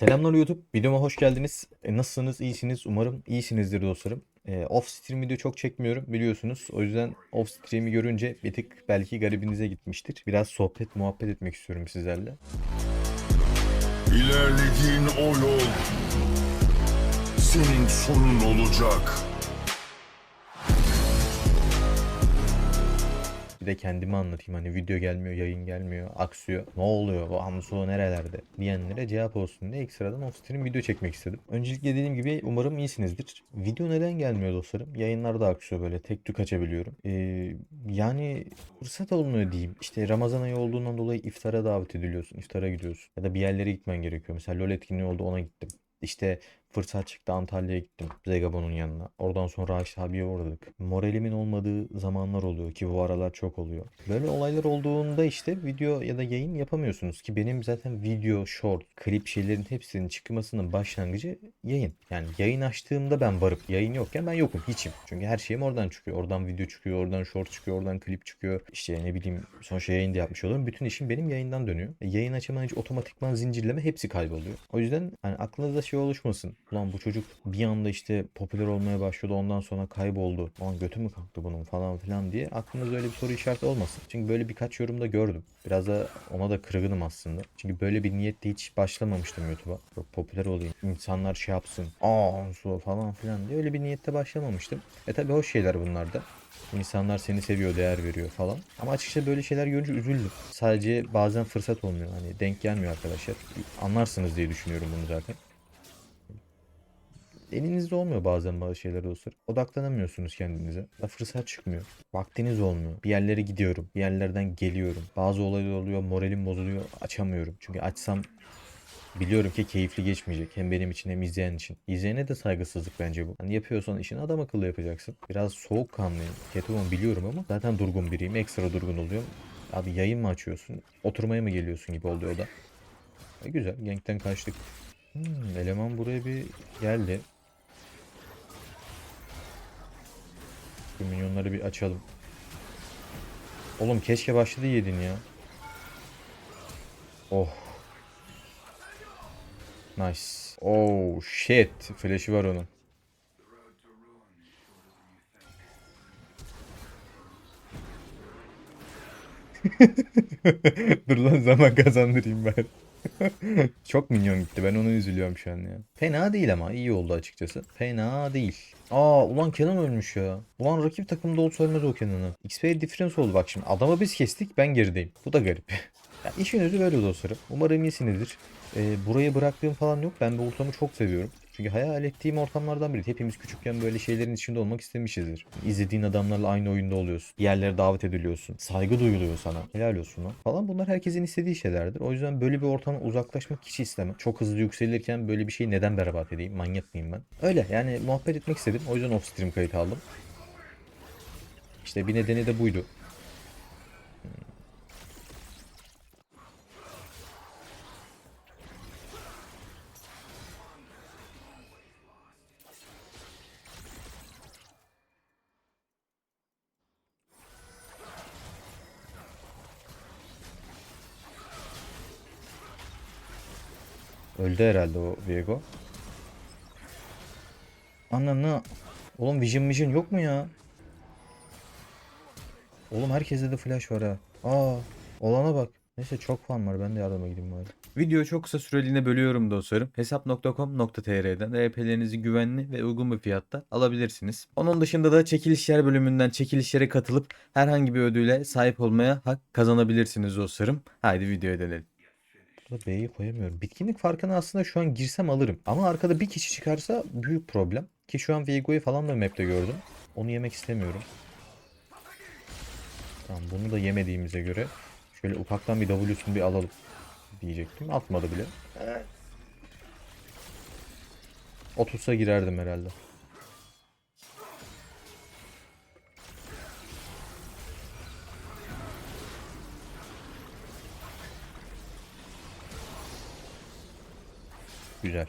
Selamlar YouTube. Videoma hoş geldiniz. E, nasılsınız? İyisiniz. Umarım iyisinizdir dostlarım. E, off stream video çok çekmiyorum biliyorsunuz. O yüzden off stream'i görünce bir tık belki garibinize gitmiştir. Biraz sohbet muhabbet etmek istiyorum sizlerle. İlerlediğin o yol senin sonun olacak. Bir de kendimi anlatayım hani video gelmiyor, yayın gelmiyor, aksıyor. Ne oluyor? Bu Hamso nerelerde? diyenlere cevap olsun diye ekstradan off stream video çekmek istedim. Öncelikle dediğim gibi umarım iyisinizdir. Video neden gelmiyor dostlarım? Yayınlarda aksıyor böyle tek tük açabiliyorum. Ee, yani fırsat olmuyor diyeyim. İşte Ramazan ayı olduğundan dolayı iftara davet ediliyorsun. iftara gidiyorsun. Ya da bir yerlere gitmen gerekiyor. Mesela LoL etkinliği oldu ona gittim. İşte fırsat çıktı Antalya'ya gittim Zegabon'un yanına. Oradan sonra Raşit abiye uğradık. Moralimin olmadığı zamanlar oluyor ki bu aralar çok oluyor. Böyle olaylar olduğunda işte video ya da yayın yapamıyorsunuz ki benim zaten video, short, klip şeylerin hepsinin çıkmasının başlangıcı yayın. Yani yayın açtığımda ben varım. Yayın yokken ben yokum hiçim. Çünkü her şeyim oradan çıkıyor. Oradan video çıkıyor, oradan short çıkıyor, oradan klip çıkıyor. İşte ne bileyim sonuçta yayın da yapmış oluyorum. Bütün işim benim yayından dönüyor. E, yayın açamayınca otomatikman zincirleme hepsi kayboluyor. O yüzden hani aklınızda şey oluşmasın. Ulan bu çocuk bir anda işte popüler olmaya başladı ondan sonra kayboldu. Ulan götü mü kalktı bunun falan filan diye aklınızda öyle bir soru işareti olmasın. Çünkü böyle birkaç yorumda gördüm. Biraz da ona da kırgınım aslında. Çünkü böyle bir niyetle hiç başlamamıştım YouTube'a. Çok popüler olayım. İnsanlar şey yapsın. Aa Ansu falan filan diye öyle bir niyette başlamamıştım. E tabi hoş şeyler bunlar da. İnsanlar seni seviyor, değer veriyor falan. Ama açıkçası böyle şeyler görünce üzüldüm. Sadece bazen fırsat olmuyor. Hani denk gelmiyor arkadaşlar. Anlarsınız diye düşünüyorum bunu zaten. Elinizde olmuyor bazen bazı şeyler dostlar. Odaklanamıyorsunuz kendinize. Ya fırsat çıkmıyor. Vaktiniz olmuyor. Bir yerlere gidiyorum. Bir yerlerden geliyorum. Bazı olaylar oluyor. Moralim bozuluyor. Açamıyorum. Çünkü açsam biliyorum ki keyifli geçmeyecek. Hem benim için hem izleyen için. İzleyene de saygısızlık bence bu. Hani yapıyorsan işini adam akıllı yapacaksın. Biraz soğukkanlıyım. Ketumum biliyorum ama zaten durgun biriyim. Ekstra durgun oluyorum. Abi yayın mı açıyorsun? Oturmaya mı geliyorsun gibi oluyor da. E güzel. Genkten kaçtık. Hmm, eleman buraya bir geldi. Şu minyonları bir açalım. Oğlum keşke başladı yedin ya. Oh. Nice. Oh shit. Flash'ı var onun. Dur lan zaman kazandırayım ben. Çok minyon gitti. Ben ona üzülüyorum şu an ya. Fena değil ama iyi oldu açıkçası. Fena değil. Aa ulan Kenan ölmüş ya. Ulan rakip takımda olsa ölmez o Kenan'ı. XP difference oldu bak şimdi. Adamı biz kestik ben gerideyim. Bu da garip. ya işin özü böyle dostlarım. Umarım iyisinizdir. Ee, burayı bıraktığım falan yok. Ben bu ortamı çok seviyorum. Çünkü hayal ettiğim ortamlardan biri. Hepimiz küçükken böyle şeylerin içinde olmak istemişizdir. İzlediğin adamlarla aynı oyunda oluyorsun. Yerlere davet ediliyorsun. Saygı duyuluyor sana. Helal olsun lan. Falan bunlar herkesin istediği şeylerdir. O yüzden böyle bir ortamdan uzaklaşmak hiç istemem. Çok hızlı yükselirken böyle bir şeyi neden berbat edeyim? Manyak mıyım ben? Öyle yani muhabbet etmek istedim. O yüzden off stream kayıt aldım. İşte bir nedeni de buydu. Öldü herhalde o Viego. Ananı. Oğlum Vision Vision yok mu ya? Oğlum herkeste de flash var ha. Aa, olana bak. Neyse çok fan var. Ben de yardıma gideyim bari. Videoyu çok kısa süreliğine bölüyorum dostlarım. Hesap.com.tr'den RP'lerinizi güvenli ve uygun bir fiyatta alabilirsiniz. Onun dışında da çekilişler bölümünden çekilişlere katılıp herhangi bir ödüle sahip olmaya hak kazanabilirsiniz dostlarım. Haydi videoya dönelim. Burada B'yi koyamıyorum. Bitkinlik farkını aslında şu an girsem alırım. Ama arkada bir kişi çıkarsa büyük problem. Ki şu an Viego'yu falan da map'te gördüm. Onu yemek istemiyorum. Tamam bunu da yemediğimize göre şöyle ufaktan bir W'sunu bir alalım diyecektim. Atmadı bile. Otursa girerdim herhalde. Güzel.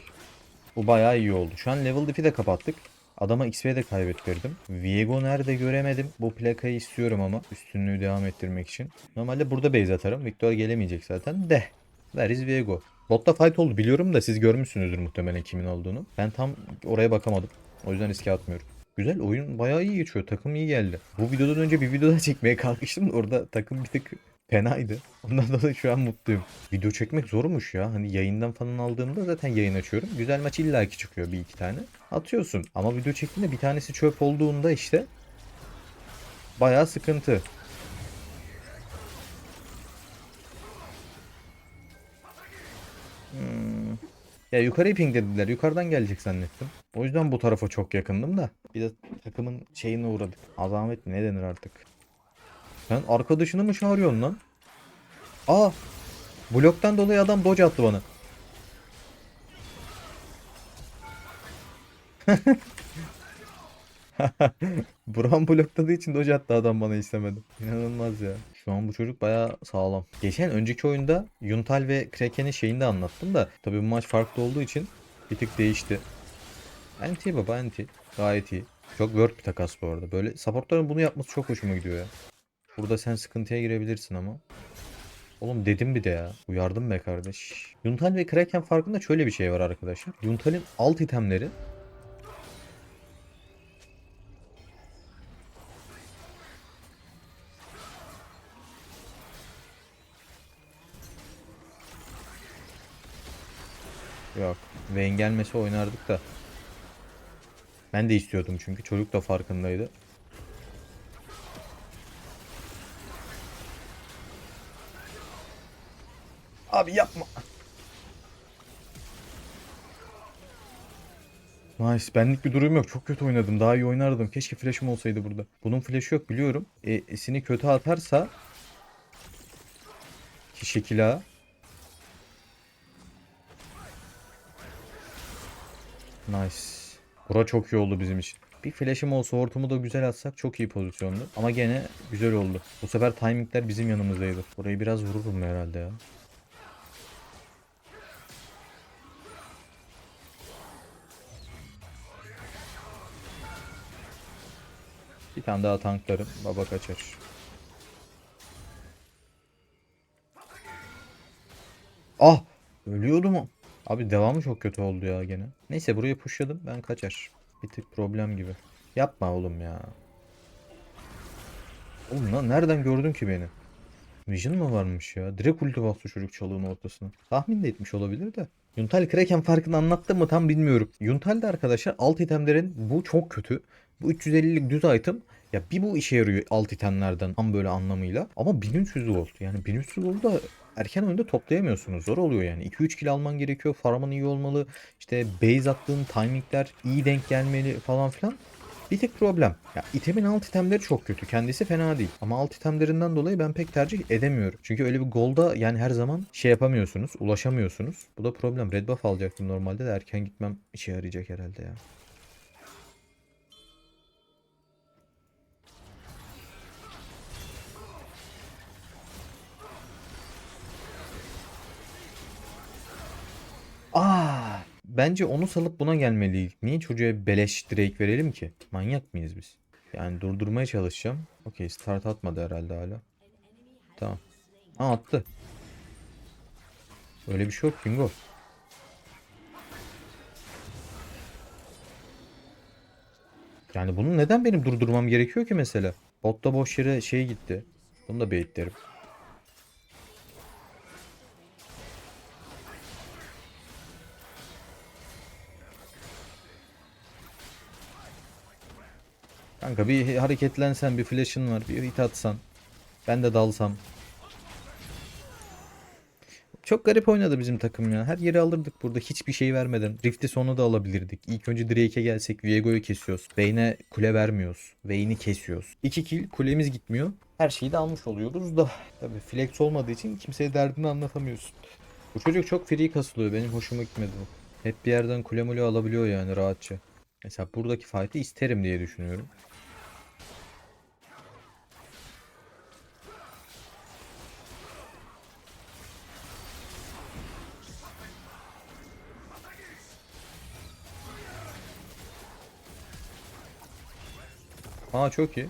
Bu bayağı iyi oldu. Şu an level diff'i de kapattık. Adama XP de kaybettirdim. Viego nerede göremedim. Bu plakayı istiyorum ama üstünlüğü devam ettirmek için. Normalde burada base atarım. Victor gelemeyecek zaten de. Where is Viego? Botta fight oldu biliyorum da siz görmüşsünüzdür muhtemelen kimin olduğunu. Ben tam oraya bakamadım. O yüzden riske atmıyorum. Güzel oyun bayağı iyi geçiyor. Takım iyi geldi. Bu videodan önce bir video çekmeye kalkıştım da orada takım bir tık fenaydı. Ondan dolayı şu an mutluyum. Video çekmek zormuş ya. Hani yayından falan aldığımda zaten yayın açıyorum. Güzel maç illaki çıkıyor bir iki tane. Atıyorsun. Ama video çektiğinde bir tanesi çöp olduğunda işte bayağı sıkıntı. Hmm. Ya yukarıyı pinglediler. Yukarıdan gelecek zannettim. O yüzden bu tarafa çok yakındım da. Bir de takımın şeyine uğradık. Azamet ne denir artık. Sen arkadaşını mı çağırıyorsun lan? Aa! Bloktan dolayı adam dodge attı bana. Buran blokladığı için dodge attı adam bana istemedi. İnanılmaz ya. Şu an bu çocuk bayağı sağlam. Geçen önceki oyunda Yuntal ve Kraken'in şeyini de anlattım da tabii bu maç farklı olduğu için bir tık değişti. Anti baba anti. Gayet iyi. Çok worth bir takas bu arada. Böyle supportların bunu yapması çok hoşuma gidiyor ya. Burada sen sıkıntıya girebilirsin ama. Oğlum dedim bir de ya. Uyardım be kardeş. Yuntal ve Kraken farkında şöyle bir şey var arkadaşlar. Yuntal'in alt itemleri Yok. Vayne gelmese oynardık da. Ben de istiyordum çünkü çocuk da farkındaydı. Abi yapma. Nice. Benlik bir durum yok. Çok kötü oynadım. Daha iyi oynardım. Keşke flash'ım olsaydı burada. Bunun flash'ı yok biliyorum. E, esini kötü atarsa ki şekil ağa. Nice. Bura çok iyi oldu bizim için. Bir flash'ım olsa hortumu da güzel atsak çok iyi pozisyondu. Ama gene güzel oldu. Bu sefer timingler bizim yanımızdaydı. Burayı biraz vururum herhalde ya. Bir tane daha tanklarım. Baba kaçar. Ah! Ölüyordu mu? Abi devamı çok kötü oldu ya gene. Neyse buraya pushladım ben kaçar. Bir tık problem gibi. Yapma oğlum ya. Oğlum lan nereden gördün ki beni? Vision mı varmış ya? Direkt ulti bastı çocuk çalığın ortasına. Tahmin de etmiş olabilir de. Yuntal Kraken farkını anlattım mı tam bilmiyorum. Yuntal'de arkadaşlar alt itemlerin bu çok kötü. Bu 350'lik düz item ya bir bu işe yarıyor alt itemlerden tam böyle anlamıyla. Ama 1300 gold yani 1300 gold da erken oyunda toplayamıyorsunuz. Zor oluyor yani. 2-3 kill alman gerekiyor. Farmın iyi olmalı. İşte base attığın timingler iyi denk gelmeli falan filan. Bir tek problem. Ya itemin alt itemleri çok kötü. Kendisi fena değil. Ama alt itemlerinden dolayı ben pek tercih edemiyorum. Çünkü öyle bir golda yani her zaman şey yapamıyorsunuz. Ulaşamıyorsunuz. Bu da problem. Red buff alacaktım normalde de erken gitmem işe yarayacak herhalde ya. Bence onu salıp buna gelmeliydik. Niye çocuğa beleş Drake verelim ki? Manyak mıyız biz? Yani durdurmaya çalışacağım. Okey start atmadı herhalde hala. Tamam. Aa attı. Öyle bir şey yok bingo. Yani bunu neden benim durdurmam gerekiyor ki mesela? Botta boş yere şey gitti. Bunu da baitlerim. Kanka bir hareketlensen bir flash'ın var bir hit atsan. Ben de dalsam. Çok garip oynadı bizim takım ya. Her yeri alırdık burada hiçbir şey vermeden. Rift'i sonu da alabilirdik. İlk önce Drake'e gelsek Viego'yu kesiyoruz. Vayne'e kule vermiyoruz. Vayne'i kesiyoruz. 2 kill kulemiz gitmiyor. Her şeyi de almış oluyoruz da. Tabii flex olmadığı için kimseye derdini anlatamıyorsun. Bu çocuk çok free kasılıyor. Benim hoşuma gitmedi bu. Hep bir yerden kule mule alabiliyor yani rahatça. Mesela buradaki fight'ı isterim diye düşünüyorum. Aa çok iyi.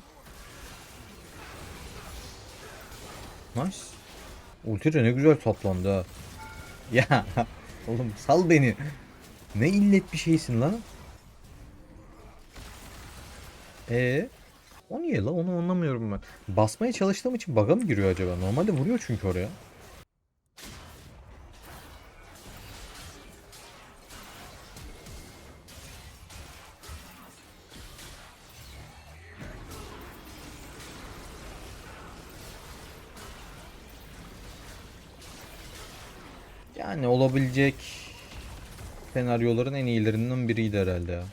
Nice. Ulti de ne güzel saplandı ha. Ya oğlum sal beni. Ne illet bir şeysin la. E o niye la onu anlamıyorum ben. Basmaya çalıştığım için bug'a mı giriyor acaba? Normalde vuruyor çünkü oraya. Olabilecek senaryoların en iyilerinden biriydi herhalde ya.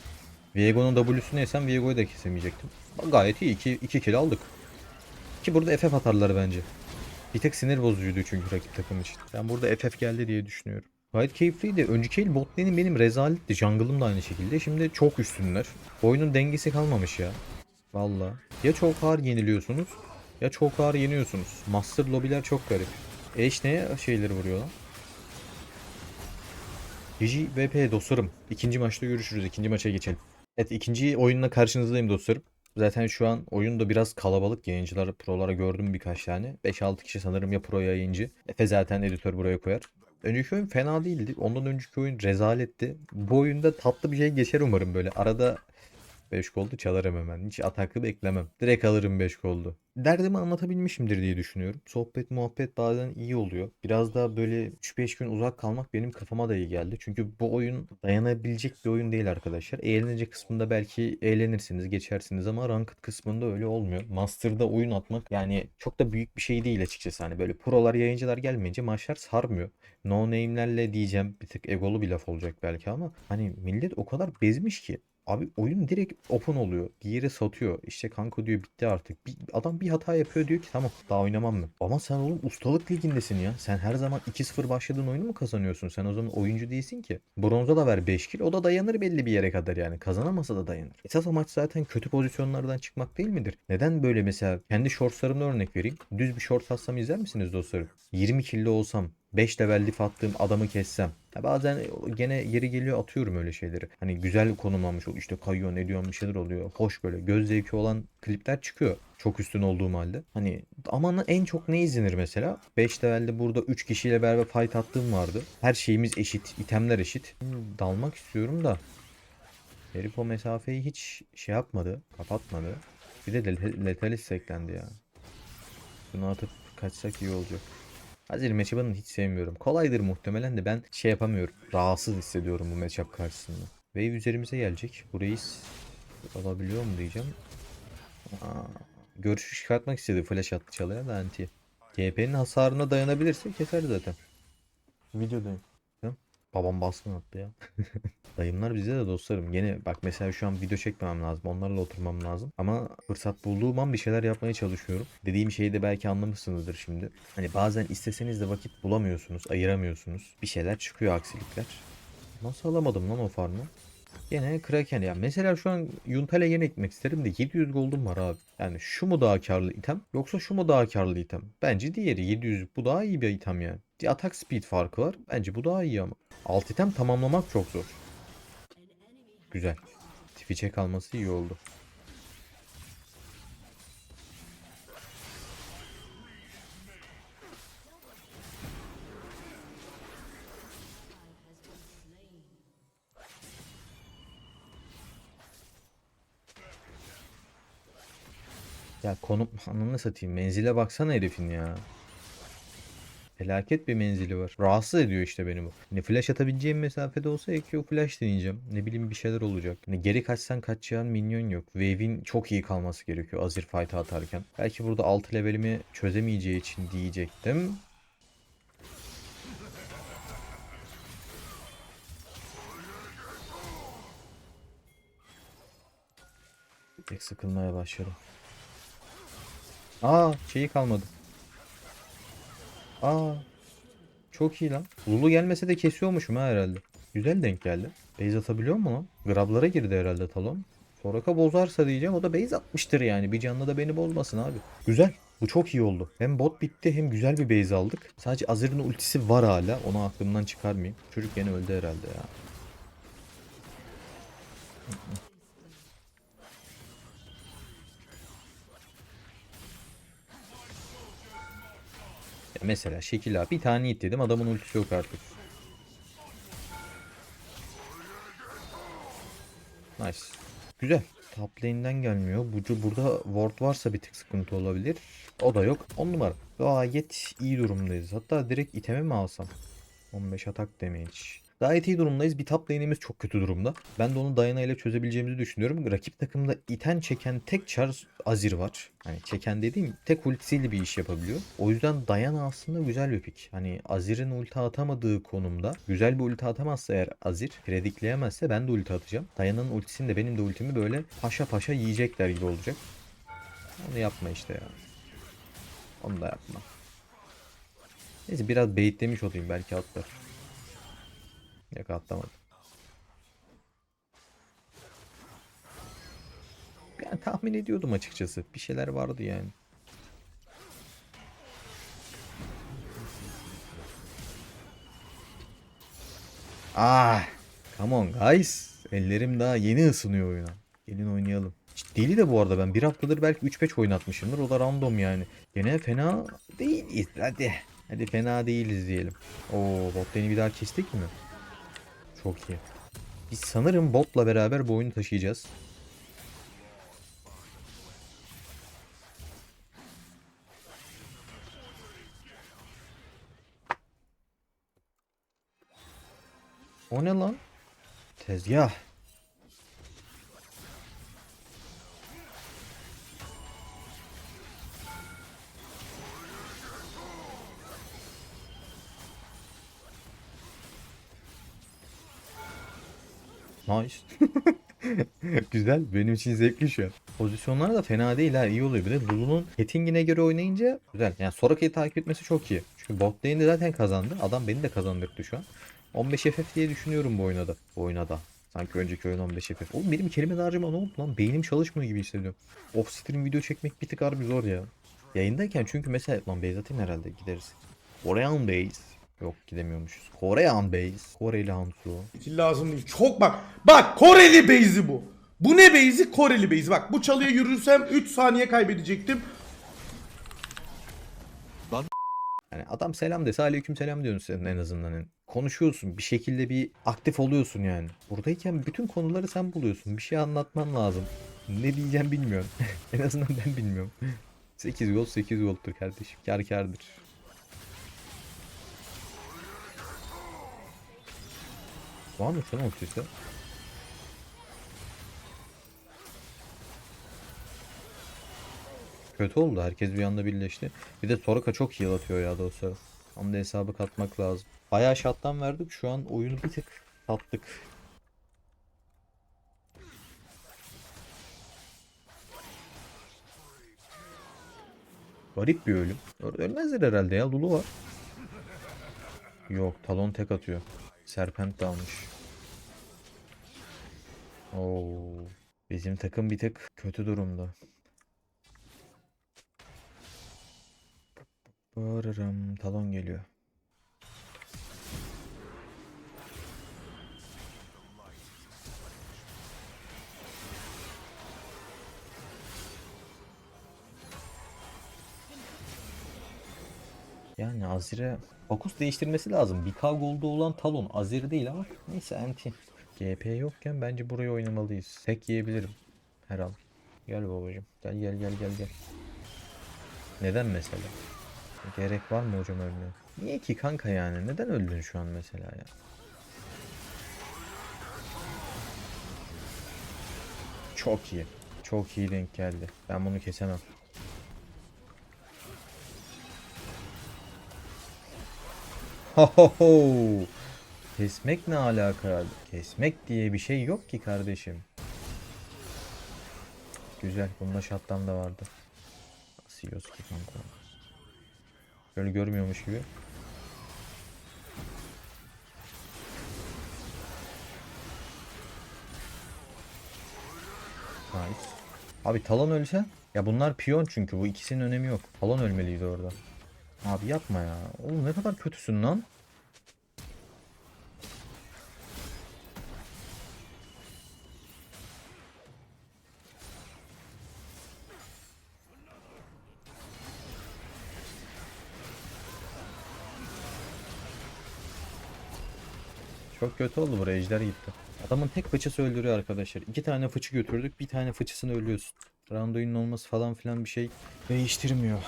Viego'nun W'sunu yesem Viego'yu da kesemeyecektim. Bak Gayet iyi. 2 2 kill aldık. Ki burada FF atarlar bence. Bir tek sinir bozucuydu çünkü rakip takım için. Ben burada FF geldi diye düşünüyorum. Gayet keyifliydi. Önceki el bot lane'im benim rezaletti. Jungle'ım da aynı şekilde. Şimdi çok üstünler. Oyunun dengesi kalmamış ya. Valla. Ya çok ağır yeniliyorsunuz ya çok ağır yeniyorsunuz. Master lobiler çok garip. Eş neye şeyleri vuruyor lan? GG VP dostlarım. İkinci maçta görüşürüz. İkinci maça geçelim. Evet ikinci oyunla karşınızdayım dostlarım. Zaten şu an oyunda biraz kalabalık yayıncılar, prolara gördüm birkaç tane. 5-6 kişi sanırım ya pro yayıncı. Efe zaten editör buraya koyar. Önceki oyun fena değildi. Ondan önceki oyun rezaletti. Bu oyunda tatlı bir şey geçer umarım böyle. Arada 5 goldu çalarım hemen. Hiç ataklı beklemem. Direkt alırım 5 goldu. Derdimi anlatabilmişimdir diye düşünüyorum. Sohbet muhabbet bazen iyi oluyor. Biraz daha böyle 3-5 gün uzak kalmak benim kafama da iyi geldi. Çünkü bu oyun dayanabilecek bir oyun değil arkadaşlar. Eğlence kısmında belki eğlenirsiniz, geçersiniz ama ranked kısmında öyle olmuyor. Master'da oyun atmak yani çok da büyük bir şey değil açıkçası. Hani böyle prolar, yayıncılar gelmeyince maçlar sarmıyor. No name'lerle diyeceğim bir tık egolu bir laf olacak belki ama hani millet o kadar bezmiş ki Abi oyun direkt open oluyor. Yere satıyor. İşte kanka diyor bitti artık. Bir, adam bir hata yapıyor diyor ki tamam daha oynamam ben. Ama sen oğlum ustalık ligindesin ya. Sen her zaman 2-0 başladığın oyunu mu kazanıyorsun? Sen o zaman oyuncu değilsin ki. Bronza da ver 5 kill. O da dayanır belli bir yere kadar yani. Kazanamasa da dayanır. Esas amaç zaten kötü pozisyonlardan çıkmak değil midir? Neden böyle mesela kendi shortslarımda örnek vereyim. Düz bir short atsam izler misiniz dostlarım? 20 killi olsam 5 level diff attığım adamı kessem. Ya bazen gene yeri geliyor atıyorum öyle şeyleri. Hani güzel konumlanmış oluyor. İşte kayıyor ne diyor bir şeyler oluyor. Hoş böyle göz zevki olan klipler çıkıyor. Çok üstün olduğum halde. Hani ama en çok ne izlenir mesela? 5 levelde burada 3 kişiyle beraber fight attığım vardı. Her şeyimiz eşit. itemler eşit. Dalmak istiyorum da. Herif o mesafeyi hiç şey yapmadı. Kapatmadı. Bir de let- letalist eklendi ya. Bunu atıp kaçsak iyi olacak. Azir matchup'ını hiç sevmiyorum. Kolaydır muhtemelen de ben şey yapamıyorum. Rahatsız hissediyorum bu matchup karşısında. Wave üzerimize gelecek. Burayı alabiliyor mu diyeceğim. Aa, görüşü çıkartmak istedi flash attı çalaya da anti. GP'nin hasarına dayanabilirse keser zaten. Videodayım. Babam baskın attı ya. Dayımlar bize de dostlarım. Yine bak mesela şu an video çekmemem lazım. Onlarla oturmam lazım. Ama fırsat bulduğum an bir şeyler yapmaya çalışıyorum. Dediğim şeyi de belki anlamışsınızdır şimdi. Hani bazen isteseniz de vakit bulamıyorsunuz, ayıramıyorsunuz. Bir şeyler çıkıyor aksilikler. Nasıl alamadım lan o farmı? Yine Kraken ya. Mesela şu an Yuntal'e yine gitmek isterim de 700 gold'um var abi. Yani şu mu daha karlı item yoksa şu mu daha karlı item? Bence diğeri 700 bu daha iyi bir item yani. Atak speed farkı var. Bence bu daha iyi ama. Alt item tamamlamak çok zor. Güzel. Twitch'e kalması iyi oldu. Ya konum ananı satayım. Menzile baksana herifin ya. Felaket bir menzili var. Rahatsız ediyor işte beni bu. Ne flash atabileceğim mesafede olsa EQ flash deneyeceğim. Ne bileyim bir şeyler olacak. Hani geri kaçsan kaçacağın minyon yok. Wave'in çok iyi kalması gerekiyor Azir fight atarken. Belki burada 6 levelimi çözemeyeceği için diyecektim. Pek sıkılmaya başladım. Aa şeyi kalmadı. Aa çok iyi lan. Lulu gelmese de kesiyormuşum ha herhalde. Güzel denk geldi. Base atabiliyor mu lan? Grablara girdi herhalde talon. Soraka bozarsa diyeceğim o da base atmıştır yani. Bir canlı da beni bozmasın abi. Güzel. Bu çok iyi oldu. Hem bot bitti hem güzel bir base aldık. Sadece Azir'in ultisi var hala. Onu aklımdan çıkarmayayım. Çocuk yine öldü herhalde ya. Mesela şekil A. Bir tane it dedim. Adamın ultisi yok artık. Nice. Güzel. Top lane'den gelmiyor. Bucu burada ward varsa bir tık sıkıntı olabilir. O da yok. 10 numara. Gayet iyi durumdayız. Hatta direkt iteme mi alsam? 15 atak damage. Gayet iyi durumdayız. Bir top lane'imiz çok kötü durumda. Ben de onu Diana ile çözebileceğimizi düşünüyorum. Rakip takımda iten çeken tek çar Azir var. Hani çeken dediğim tek ultisiyle bir iş yapabiliyor. O yüzden Diana aslında güzel bir pick. Hani Azir'in ulti atamadığı konumda güzel bir ulti atamazsa eğer Azir predikleyemezse ben de ulti atacağım. Diana'nın ultisini de benim de ultimi böyle paşa paşa yiyecekler gibi olacak. Onu yapma işte ya. Onu da yapma. Neyse biraz baitlemiş olayım belki atlar. Yok atlamadı. Yani tahmin ediyordum açıkçası. Bir şeyler vardı yani. Ah, come on guys. Ellerim daha yeni ısınıyor oyuna. Gelin oynayalım. Deli de bu arada ben bir haftadır belki 3-5 oynatmışımdır. O da random yani. Gene fena değiliz. Hadi. Hadi fena değiliz diyelim. Oo bot lane'i bir daha kestik mi? Çok iyi. Biz sanırım botla beraber bu oyunu taşıyacağız. O ne lan? Tezgah. Nice. Güzel. Benim için zevkli şu an. Pozisyonlar da fena değil ha. iyi oluyor. Bir de Lulu'nun hittingine göre oynayınca güzel. Yani Soraka'yı takip etmesi çok iyi. Çünkü bot lane'de zaten kazandı. Adam beni de kazandırdı şu an. 15 FF diye düşünüyorum bu oyuna da. Bu oyuna. Sanki önceki oyun 15 FF. Oğlum benim kelime harcama ne oldu lan? Beynim çalışmıyor gibi hissediyorum. Off stream video çekmek bir tık harbi zor ya. Yayındayken çünkü mesela lan base atayım herhalde gideriz. Korean base. Yok gidemiyormuşuz. Korean base. Koreli Hansu. Skill lazım değil. Çok bak. Bak Koreli base'i bu. Bu ne base'i? Koreli base. Bak bu çalıya yürürsem 3 saniye kaybedecektim. Yani adam selam dese aleyküm selam diyorsun sen en azından. Yani konuşuyorsun bir şekilde bir aktif oluyorsun yani. Buradayken bütün konuları sen buluyorsun. Bir şey anlatman lazım. Ne diyeceğim bilmiyorum. en azından ben bilmiyorum. 8 gol 8 goldur kardeşim. Kar kardır. Var mı sana ultisi? Kötü oldu. Herkes bir anda birleşti. Bir de Soraka çok heal atıyor ya dostlar. Onu da hesabı katmak lazım. Bayağı şattan verdik. Şu an oyunu bir tık sattık. Garip bir ölüm. Ölmezler herhalde ya. Lulu var. Yok. Talon tek atıyor. Serpent de almış. Oo. Bizim takım bir tık kötü durumda. Bağırırım. Talon geliyor. Yani Azir'e fokus değiştirmesi lazım. Bir k golda olan Talon. Azir değil ama neyse anti. GP yokken bence burayı oynamalıyız. Tek yiyebilirim. Her an. Gel babacım. Gel gel gel gel gel. Neden mesela? Gerek var mı hocam ölmeye? Niye ki kanka yani? Neden öldün şu an mesela ya? Çok iyi. Çok iyi denk geldi. Ben bunu kesemem. Kesmek ne alaka? Kesmek diye bir şey yok ki kardeşim. Güzel. Bunda şattan da vardı. Nasıl yiyoruz ki kanka? Böyle görmüyormuş gibi. Nice. Abi Talon ölse ya bunlar piyon çünkü bu ikisinin önemi yok. Talon ölmeliydi orada. Abi yapma ya. Oğlum ne kadar kötüsün lan. Çok kötü oldu buraya ejder gitti. Adamın tek fıçısı öldürüyor arkadaşlar. İki tane fıçı götürdük bir tane fıçısını ölüyorsun. Randuin'in olması falan filan bir şey değiştirmiyor.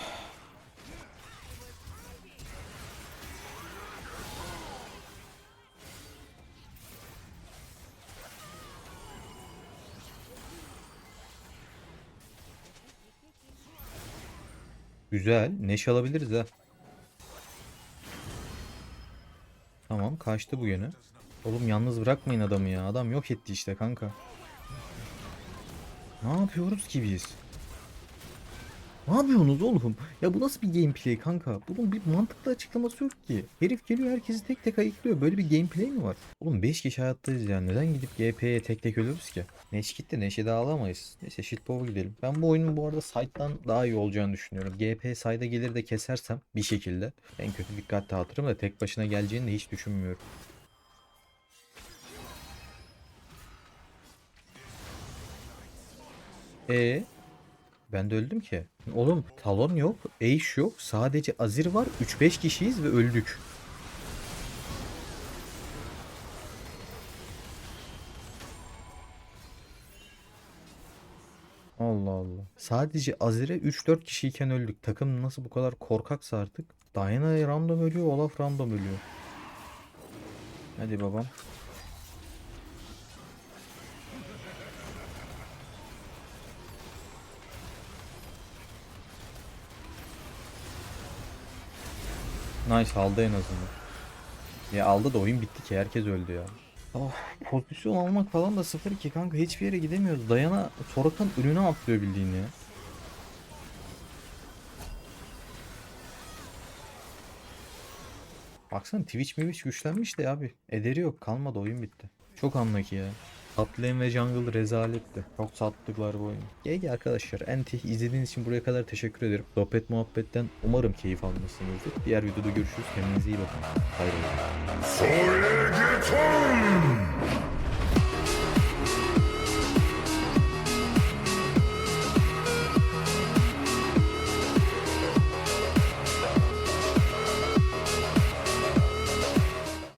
Güzel. Neşe alabiliriz ha. Tamam kaçtı bu gene. Oğlum yalnız bırakmayın adamı ya. Adam yok etti işte kanka. Ne yapıyoruz ki biz? Ne yapıyorsunuz oğlum? Ya bu nasıl bir gameplay kanka? Bunun bir mantıklı açıklaması yok ki. Herif geliyor herkesi tek tek ayıklıyor. Böyle bir gameplay mi var? Oğlum 5 kişi hayattayız ya. Neden gidip GP'ye tek tek ölürüz ki? Neş gitti Neş'i de alamayız. Neyse shitpow'a gidelim. Ben bu oyunun bu arada side'dan daha iyi olacağını düşünüyorum. GP side'a gelir de kesersem bir şekilde. En kötü dikkat dağıtırım da tek başına geleceğini de hiç düşünmüyorum. E ben de öldüm ki. Oğlum talon yok, Eish yok. Sadece Azir var. 3-5 kişiyiz ve öldük. Allah Allah. Sadece Azir'e 3-4 kişiyken öldük. Takım nasıl bu kadar korkaksa artık. Diana random ölüyor, Olaf random ölüyor. Hadi babam. Nice aldı en azından. Ya aldı da oyun bitti ki herkes öldü ya. Oh, pozisyon almak falan da 0-2 kanka hiçbir yere gidemiyoruz. Dayana Sorak'ın önüne atlıyor bildiğin ya. Baksana Twitch Twitch güçlenmiş de abi. Ederi yok kalmadı oyun bitti. Çok anlaki ya. Top ve jungle rezaletti. Çok sattıklar bu oyunu. GG arkadaşlar. Enti izlediğiniz için buraya kadar teşekkür ederim. Sohbet muhabbetten umarım keyif almışsınızdır. Diğer videoda görüşürüz. Kendinize iyi bakın. Hayrola.